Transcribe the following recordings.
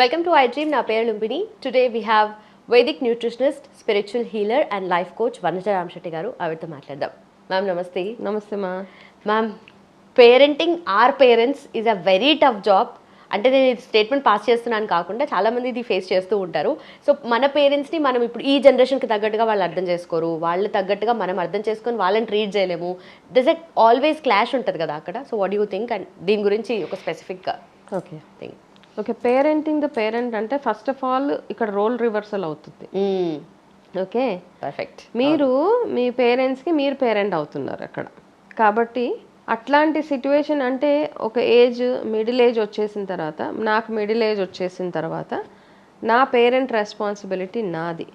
Welcome to I dream నా పేరు Lumpini today we have vedic nutritionist spiritual healer and life coach Vanaja Ramasetti గారు ఆవిడతో మాట్లాడదాం. Ma'am నమస్తే. నమస్తే మా. Ma'am parenting or parents is a very tough job అంటే నేను స్టేట్మెంట్ పాస్ చేస్తున్నాను కాకుండా చాలా మంది ఇది ఫేస్ చేస్తూ ఉంటారు. సో మన పేరెంట్స్ని మనం ఇప్పుడు ఈ జనరేషన్కి తగ్గట్టుగా వాళ్ళు అర్థం చేసుకోరు. వాళ్ళు తగ్గట్టుగా మనం అర్థం చేసుకొని వాళ్ళని ట్రీట్ చేయలేము. దిస్ ఎట్ ఆల్వేస్ క్లాష్ ఉంటుంది కదా అక్కడ? So what you think and దీని గురించి ఒక specific okay thing okay parenting the parent అంటే ఫస్ట్ ఆఫ్ ఆల్ ఇక్కడ రోల్ రివర్సల్ అవుతుంది. ఓకే? పర్ఫెక్ట్ మీరు మీ పేరెంట్స్కి మీరు పేరెంట్ అవుతున్నారు అక్కడ. కాబట్టి అట్లాంటి సిట్యువేషన్ అంటే ఒక ఏజ్ మిడిల్ ఏజ్ వచ్చేసిన తర్వాత నాకు మిడిల్ ఏజ్ వచ్చేసిన తర్వాత నా పేరెంట్ రెస్పాన్సిబిలిటీ నాది.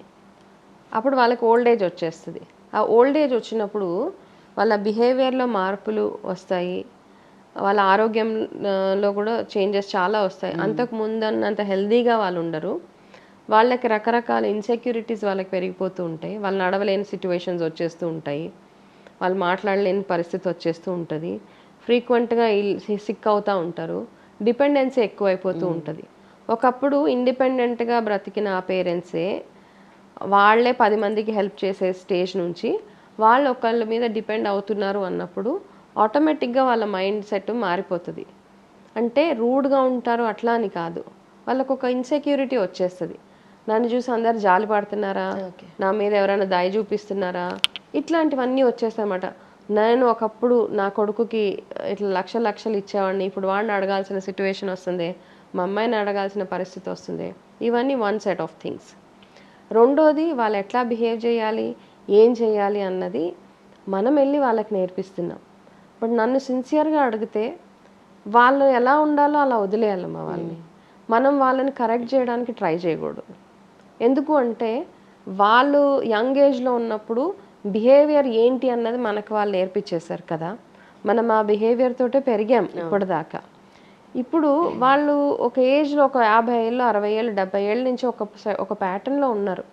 అప్పుడు వాళ్ళకి ఓల్డ్ ఏజ్ వచ్చేస్తుంది. ఆ ఓల్డ్ ఏజ్ వచ్చినప్పుడు వాళ్ళ బిహేవియర్లో మార్పులు వస్తాయి. వాళ్ళ ఆరోగ్యంలో కూడా చేంజెస్ చాలా వస్తాయి. అంతకు ముందన్నంత హెల్దీగా వాళ్ళు ఉండరు. వాళ్ళకి రకరకాల ఇన్సెక్యూరిటీస్ వాళ్ళకి పెరిగిపోతూ ఉంటాయి. వాళ్ళు నడవలేని సిచ్యువేషన్స్ వచ్చేస్తూ ఉంటాయి. వాళ్ళు మాట్లాడలేని పరిస్థితి వచ్చేస్తూ ఉంటుంది. ఫ్రీక్వెంట్గా సిక్ అవుతూ ఉంటారు. డిపెండెన్సీ ఎక్కువైపోతూ ఉంటుంది. ఒకప్పుడు ఇండిపెండెంట్గా బ్రతికిన ఆ పేరెంట్సే వాళ్ళే పది మందికి హెల్ప్ చేసే స్టేజ్ నుంచి వాళ్ళు ఒకళ్ళ మీద డిపెండ్ అవుతున్నారు అన్నప్పుడు ఆటోమేటిక్గా వాళ్ళ మైండ్ సెట్ మారిపోతుంది. అంటే రూడ్గా ఉంటారు అట్లా అని కాదు. వాళ్ళకు ఒక ఇన్సెక్యూరిటీ వచ్చేస్తుంది. నన్ను చూసి అందరు జాలి పడుతున్నారా. నా మీద ఎవరైనా దయ చూపిస్తున్నారా? ఇట్లాంటివన్నీ వచ్చేస్తాయన్నమాట. నేను ఒకప్పుడు నా కొడుకుకి ఇట్లా లక్ష లక్షలు ఇచ్చేవాడిని. ఇప్పుడు వాడిని అడగాల్సిన సిచ్యువేషన్ వస్తుంది. మా అమ్మాయిని అడగాల్సిన పరిస్థితి వస్తుంది. ఇవన్నీ వన్ సెట్ ఆఫ్ థింగ్స్ రెండోది వాళ్ళు ఎట్లా బిహేవ్ చేయాలి? ఏం చేయాలి అన్నది మనం వెళ్ళి వాళ్ళకి నేర్పిస్తున్నాం. బట్ నన్ను సిన్సియర్గా అడిగితే వాళ్ళు ఎలా ఉండాలో అలా వదిలేయాలమ్మా వాళ్ళని. మనం వాళ్ళని కరెక్ట్ చేయడానికి ట్రై చేయకూడదు. ఎందుకు అంటే వాళ్ళు యంగ్ ఏజ్లో ఉన్నప్పుడు బిహేవియర్ ఏంటి అన్నది మనకు వాళ్ళు నేర్పించేశారు కదా. మనం ఆ బిహేవియర్ తోటే పెరిగాం ఇప్పటిదాకా. ఇప్పుడు వాళ్ళు ఒక ఏజ్లో ఒక యాభై ఏళ్ళు అరవై ఏళ్ళు డెబ్బై ఏళ్ళ నుంచి ఒక ఒక ప్యాటర్న్లో ఉన్నారు.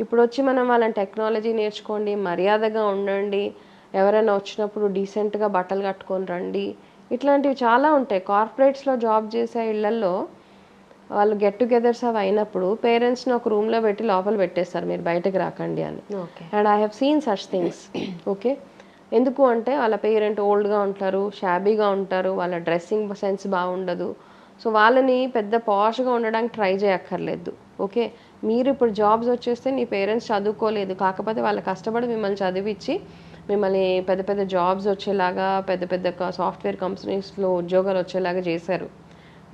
ఇప్పుడు వచ్చి మనం వాళ్ళని టెక్నాలజీ నేర్చుకోండి మర్యాదగా ఉండండి ఎవరైనా వచ్చినప్పుడు డీసెంట్గా బట్టలు కట్టుకొని రండి. ఇట్లాంటివి చాలా ఉంటాయి. కార్పొరేట్స్లో జాబ్ చేసే ఇళ్ళల్లో వాళ్ళు గెట్ టుగెదర్స్ అవి అయినప్పుడు పేరెంట్స్ని ఒక రూమ్లో పెట్టి లోపల పెట్టేస్తారు. మీరు బయటకు రాకండి అని. Okay. And I have seen such things okay ఎందుకు అంటే వాళ్ళ పేరెంట్ ఓల్డ్గా ఉంటారు షాబీగా ఉంటారు వాళ్ళ డ్రెస్సింగ్ సెన్స్ బాగుండదు. సో వాళ్ళని పెద్ద పాష్గా ఉండడానికి ట్రై చేయక్కర్లేదు. ఓకే మీరు ఇప్పుడు జాబ్స్ వచ్చేస్తే నీ పేరెంట్స్ చదువుకోలేదు. కాకపోతే వాళ్ళు కష్టపడి మిమ్మల్ని చదివించి మిమ్మల్ని పెద్ద పెద్ద జాబ్స్ వచ్చేలాగా పెద్ద పెద్ద సాఫ్ట్వేర్ కంపెనీస్లో ఉద్యోగాలు వచ్చేలాగా చేశారు.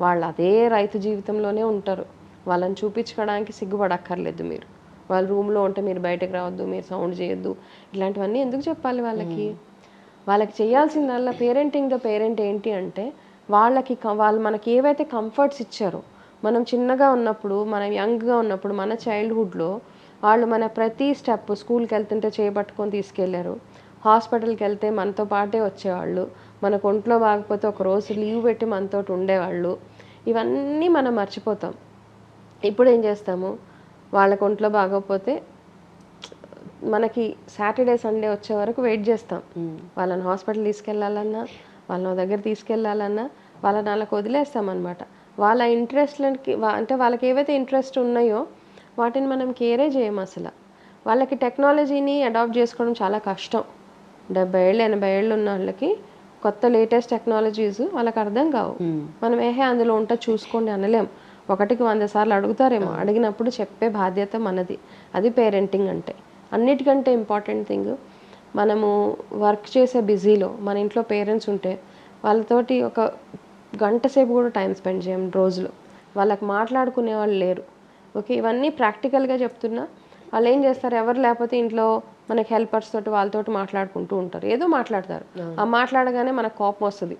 వాళ్ళు అదే రైతు జీవితంలోనే ఉంటారు. వాళ్ళని చూపించుకోవడానికి సిగ్గుపడక్కర్లేదు మీరు. వాళ్ళ రూమ్లో ఉంటే మీరు బయటకు రావద్దు మీరు సౌండ్ చేయొద్దు. ఇలాంటివన్నీ ఎందుకు చెప్పాలి వాళ్ళకి? వాళ్ళకి చేయాల్సిందల్లా పేరెంటింగ్ ద పేరెంట్ ఏంటి అంటే వాళ్ళకి వాళ్ళు మనకి ఏవైతే కంఫర్ట్స్ ఇచ్చారో మనం చిన్నగా ఉన్నప్పుడు మనం యంగ్గా ఉన్నప్పుడు మన చైల్డ్హుడ్లో వాళ్ళు మన ప్రతి స్టెప్ స్కూల్కి వెళ్తుంటే చేపట్టుకొని తీసుకెళ్ళారు. హాస్పిటల్కి వెళ్తే మనతో పాటే వచ్చేవాళ్ళు. మనకు ఒంట్లో బాగపోతే ఒక రోజు లీవ్ పెట్టి మనతో ఉండేవాళ్ళు. ఇవన్నీ మనం మర్చిపోతాం. ఇప్పుడు ఏం చేస్తాము? వాళ్ళకు ఒంట్లో బాగోకపోతే మనకి సాటర్డే సండే వచ్చే వరకు వెయిట్ చేస్తాం. వాళ్ళని హాస్పిటల్ తీసుకెళ్ళాలన్నా వాళ్ళ దగ్గర తీసుకెళ్ళాలన్నా వాళ్ళని వాళ్ళకి వదిలేస్తాం అనమాట వాళ్ళ ఇంట్రెస్ట్లకి అంటే వాళ్ళకి ఏవైతే ఇంట్రెస్ట్ ఉన్నాయో వాటిని మనం కేరే చేయం అసలు. వాళ్ళకి టెక్నాలజీని అడాప్ట్ చేసుకోవడం చాలా కష్టం. డెబ్బై ఏళ్ళు ఎనభై ఏళ్ళు ఉన్న వాళ్ళకి కొత్త లేటెస్ట్ టెక్నాలజీస్ వాళ్ళకి అర్థం కావు. మనం ఏహే అందులో ఉంటే చూసుకోండి అనలేం. ఒకటికి వంద సార్లు అడుగుతారేమో. అడిగినప్పుడు చెప్పే బాధ్యత మనది. అది పేరెంటింగ్ అంటే. అన్నిటికంటే ఇంపార్టెంట్ థింగ్ మనము వర్క్ చేసే బిజీలో మన ఇంట్లో పేరెంట్స్ ఉంటే వాళ్ళతోటి ఒక గంట సేపు కూడా టైం స్పెండ్ చేయం రోజులో. వాళ్ళకి మాట్లాడుకునే వాళ్ళు లేరు. ఓకే ఇవన్నీ ప్రాక్టికల్గా చెప్తున్నా. వాళ్ళు ఏం చేస్తారు? ఎవరు లేకపోతే ఇంట్లో మనకి హెల్పర్స్ తోటి వాళ్ళతోటి మాట్లాడుకుంటూ ఉంటారు. ఏదో మాట్లాడతారు. ఆ. మాట్లాడగానే మనకు కోపం వస్తుంది.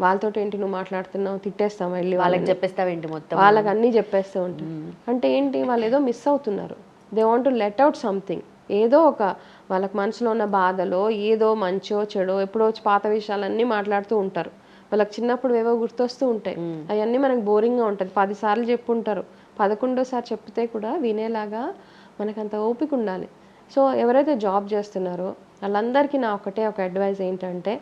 వాళ్ళతోటి ఏంటి నువ్వు మాట్లాడుతున్నావు? తిట్టేస్తాం వెళ్ళి వాళ్ళకి చెప్పేస్తావేంటి మొత్తం? వాళ్ళకి అన్నీ చెప్పేస్తూ ఉంటారు. అంటే ఏంటి? వాళ్ళు ఏదో మిస్ అవుతున్నారు. They want to let out something ఏదో ఒక వాళ్ళకి మనసులో ఉన్న బాధలో ఏదో మంచో చెడో ఎప్పుడో పాత విషయాలన్నీ మాట్లాడుతూ ఉంటారు. వాళ్ళకి చిన్నప్పుడు ఏవో గుర్తొస్తూ ఉంటాయి. అవన్నీ మనకు బోరింగ్గా ఉంటుంది పదిసార్లు చెప్పుంటారు. పదకొండోసారి చెప్తే కూడా వినేలాగా మనకు అంత ఓపిక ఉండాలి. సో ఎవరైతే జాబ్ చేస్తున్నారో వాళ్ళందరికీ నా ఒకటే ఒక అడ్వైజ్ ఏంటంటే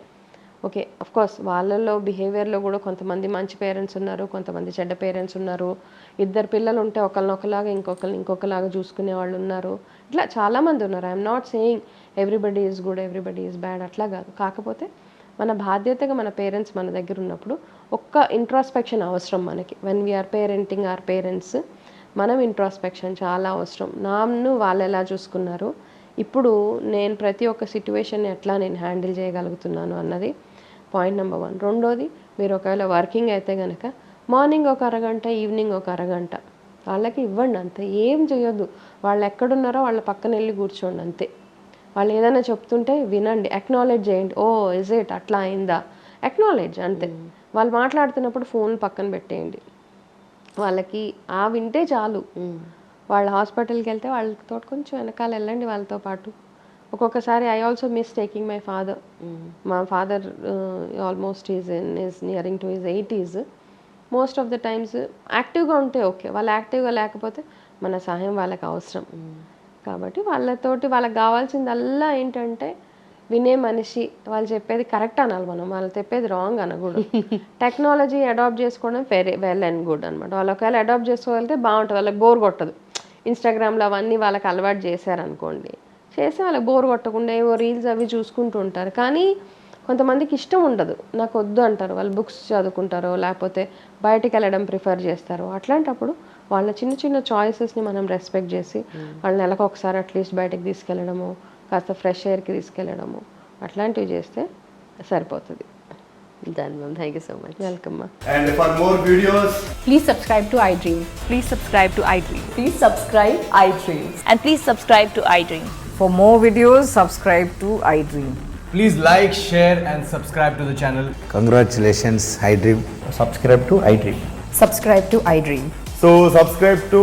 ఓకే కోర్స్ వాళ్ళల్లో బిహేవియర్లో కూడా కొంతమంది మంచి పేరెంట్స్ ఉన్నారు కొంతమంది చెడ్డ పేరెంట్స్ ఉన్నారు ఇద్దరు పిల్లలు ఉంటే ఒకరినొకలాగా ఇంకొకరిని ఇంకొకలాగా చూసుకునే వాళ్ళు ఉన్నారు. ఇట్లా చాలామంది ఉన్నారు. I'm not saying everybody is good everybody is bad అట్లా కాదు. కాకపోతే మన బాధ్యతగా మన పేరెంట్స్ మన దగ్గర ఉన్నప్పుడు ఒక్క ఇంట్రాస్పెక్షన్ అవసరం మనకి. When we're parenting or parents మనం ఇంట్రాస్పెక్షన్ చాలా అవసరం. నాన్ను వాళ్ళు ఎలా చూసుకున్నారు? ఇప్పుడు నేను ప్రతి ఒక్క సిట్యువేషన్ ఎట్లా నేను హ్యాండిల్ చేయగలుగుతున్నాను అన్నది పాయింట్ నెంబర్ వన్ రెండోది మీరు ఒకవేళ వర్కింగ్ అయితే కనుక మార్నింగ్ ఒక అరగంట ఈవినింగ్ ఒక అరగంట. వాళ్ళకి ఇవ్వండి అంతే. ఏం చేయొద్దు. వాళ్ళు ఎక్కడున్నారో వాళ్ళ పక్కన వెళ్ళి కూర్చోండి అంతే. వాళ్ళు ఏదైనా చెప్తుంటే వినండి. అక్నాలెడ్జ్ చేయండి. ఓ ఇజ్ ఇట్ అట్లా అయిందా? అక్నాలెడ్జ్ అంతే. Hmm. వాళ్ళు మాట్లాడుతున్నప్పుడు ఫోన్ పక్కన పెట్టేయండి. వాళ్ళకి ఆ వింటే చాలు. వాళ్ళ హాస్పిటల్కి వెళ్తే వాళ్ళతో కొంచెం వెనకాల వెళ్ళండి వాళ్ళతో పాటు. ఒక్కొక్కసారి I also miss taking my father మా father almost is in is nearing to is eighties most of the times యాక్టివ్గా ఉంటే ఓకే వాళ్ళు యాక్టివ్గా లేకపోతే మన సహాయం వాళ్ళకి అవసరం. కాబట్టి వాళ్ళతోటి వాళ్ళకి కావాల్సిందల్లా ఏంటంటే వినే మనిషి వాళ్ళు చెప్పేది కరెక్ట్ అనాలి మనం. వాళ్ళు చెప్పేది రాంగ్ అనకూడదు. టెక్నాలజీ అడాప్ట్ చేసుకోవడం వెరీ వెల్ అండ్ గుడ్ అనమాట వాళ్ళు ఒకవేళ అడాప్ట్ చేసుకోగలిగితే బాగుంటుంది. వాళ్ళకి బోర్ కొట్టదు. ఇన్స్టాగ్రామ్లో అవన్నీ వాళ్ళకి అలవాటు చేశారనుకోండి. చేస్తే వాళ్ళకి బోర్ కొట్టకుండా ఏవో రీల్స్ అవి చూసుకుంటూ ఉంటారు. కానీ కొంతమందికి ఇష్టం ఉండదు. నాకు వద్దు అంటారు. వాళ్ళు బుక్స్ చదువుకుంటారో లేకపోతే బయటికి వెళ్ళడం ప్రిఫర్ చేస్తారు. అట్లాంటప్పుడు వాళ్ళ చిన్న చిన్న చాయిసెస్ని మనం రెస్పెక్ట్ చేసి వాళ్ళ నెలకు ఒకసారి అట్లీస్ట్ బయటకు తీసుకెళ్ళడము కాస్త ఫ్రెష్ ఎయిర్కి తీసుకెళ్ళడము. అట్లాంటివి చేస్తే సరిపోతుంది. దాని ma'am thank you so much welcome and subscribe to I dream please subscribe to I dream please subscribe I dream and please subscribe to I dream for videos subscribe to I dream please like share and subscribe channel congratulations I dream subscribe to I dream subscribe to I dream so subscribe to